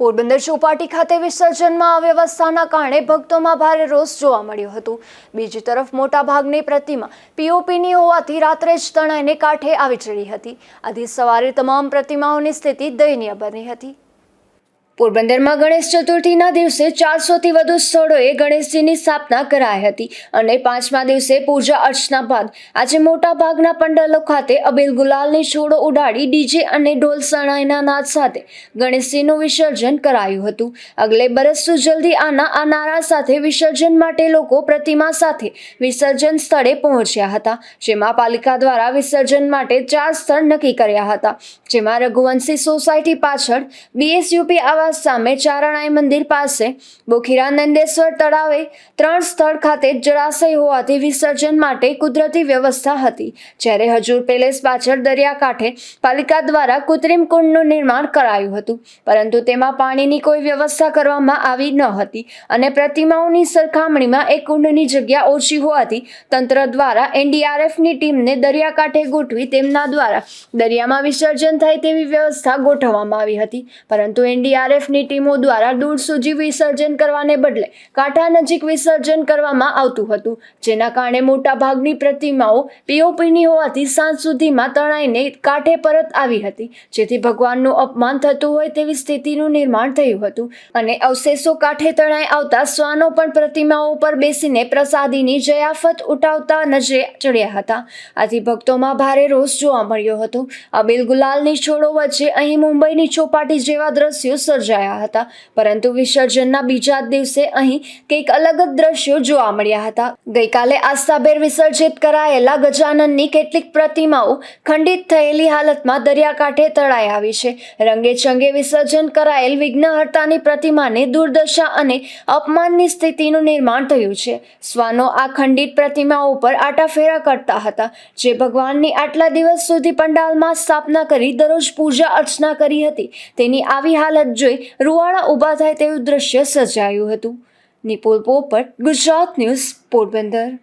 પોરબંદર ચોપાટી ખાતે વિસર્જનમાં અવ્યવસ્થાના કારણે ભક્તોમાં ભારે રોષ જોવા મળ્યો હતો. બીજી તરફ મોટાભાગની પ્રતિમા પીઓપીની હોવાથી રાત્રે જ તણાઈને કાંઠે આવી ચડી હતી. આથી સવારે તમામ પ્રતિમાઓની સ્થિતિ દયનીય બની હતી. પોરબંદરમાં ગણેશ ચતુર્થીના દિવસે ચારસોથી વધુ સ્થળોએ ગણેશજીની સ્થાપના કરાઈ હતી અને પાંચમા દિવસે પૂજા અર્ચના બાદ આજે મોટા ભાગના પંડાલો ખાતે અબીલ ગુલાલની છોડો ઉડાડી ડીજે અને ઢોલ સણાઈના નાદ સાથે ગણેશજીનું વિસર્જન કરાયું હતું. અગલે બરસ જલ્દી આના આ નારા સાથે વિસર્જન માટે લોકો પ્રતિમા સાથે વિસર્જન સ્થળે પહોંચ્યા હતા, જેમાં પાલિકા દ્વારા વિસર્જન માટે ચાર સ્થળ નક્કી કર્યા હતા. જેમાં રઘુવંશી સોસાયટી પાછળ બીએસયુપી આવાસ સામે ચારણાઈ મંદિર પાસે બોખીરાનંદેશ્વર તળાવે ત્રણ સ્થળ ખાતે જળાશય હોવાથી વિસર્જન માટે કુદરતી વ્યવસ્થા હતી, જ્યારે હજુર પેલેસ પાછળ દરિયાકાંઠે પાલિકા દ્વારા કૃત્રિમ કુંડનું નિર્માણ કરાયું હતું, પરંતુ તેમાં પાણીની કોઈ વ્યવસ્થા કરવામાં આવી ન હતી અને પ્રતિમાઓની સરખામણીમાં એ કુંડની જગ્યા ઓછી હોવાથી તંત્ર દ્વારા એનડીઆરએફની ટીમને દરિયાકાંઠે ગોઠવી તેમના દ્વારા દરિયામાં વિસર્જન થાય તેવી વ્યવસ્થા ગોઠવવામાં આવી હતી, પરંતુ એનડીઆરએફની ટીમો દ્વારા દૂર સુધી વિસર્જન કરવાને બદલે કાંઠા નજીક વિસર્જન કરવામાં આવતું હતું, જેના કારણે મોટા ભાગની પ્રતિમાઓ પીઓપીની હોવાથી સાંજ સુધીમાં તણાઈને કાંઠે પરત આવી હતી, જેથી ભગવાનનું અપમાન થતું હોય તેવી સ્થિતિનું નિર્માણ થયું હતું. અને અવશેષો કાંઠે તણાઈ આવતા શ્વાનો પણ પ્રતિમાઓ ઉપર બેસીને પ્રસાદીની જયાફત ઉઠાવતા નજરે ચડ્યા હતા. આથી ભક્તોમાં ભારે રોષ જોવા મળ્યો હતો. અબિલ ગુલાલની છોડો વચ્ચે અહીં મુંબઈની ચોપાટી જેવા દ્રશ્યો સર્જાયા હતા. પરંતુ વિસર્જનના બીજા દિવસે અહીં કંઈક અલગ જ દ્રશ્યો જોવા મળ્યા હતા. ગઈકાલે આસ્થાભેર વિસર્જિત કરાયેલા ગજાનનની કેટલીક પ્રતિમાઓ ખંડિત થયેલી હાલતમાં દરિયાકાંઠે તળાઈ આવી છે. રંગે ચંગે વિસર્જન કરાયેલ વિઘ્નહર્તાની પ્રતિમાને દુર્દશા અને અપમાનની સ્થિતિનું નિર્માણ થયું છે. શ્વાનો આ ખંડિત પ્રતિમાઓ ઉપર આટાફેરા કરતા હતા, જે ભગવાનની આટલા દિવસ સુધી પંડાલમાં સ્થાપના કરી દરરોજ પૂજા અર્ચના કરી હતી. તેની આવી હાલત જોઈ રૂવાડા ઊભા થાય તેવું દ્રશ્ય સર્જાયું હતું. નિપુલ પોપટ ગુજરાત ન્યૂઝ પોરબંદર.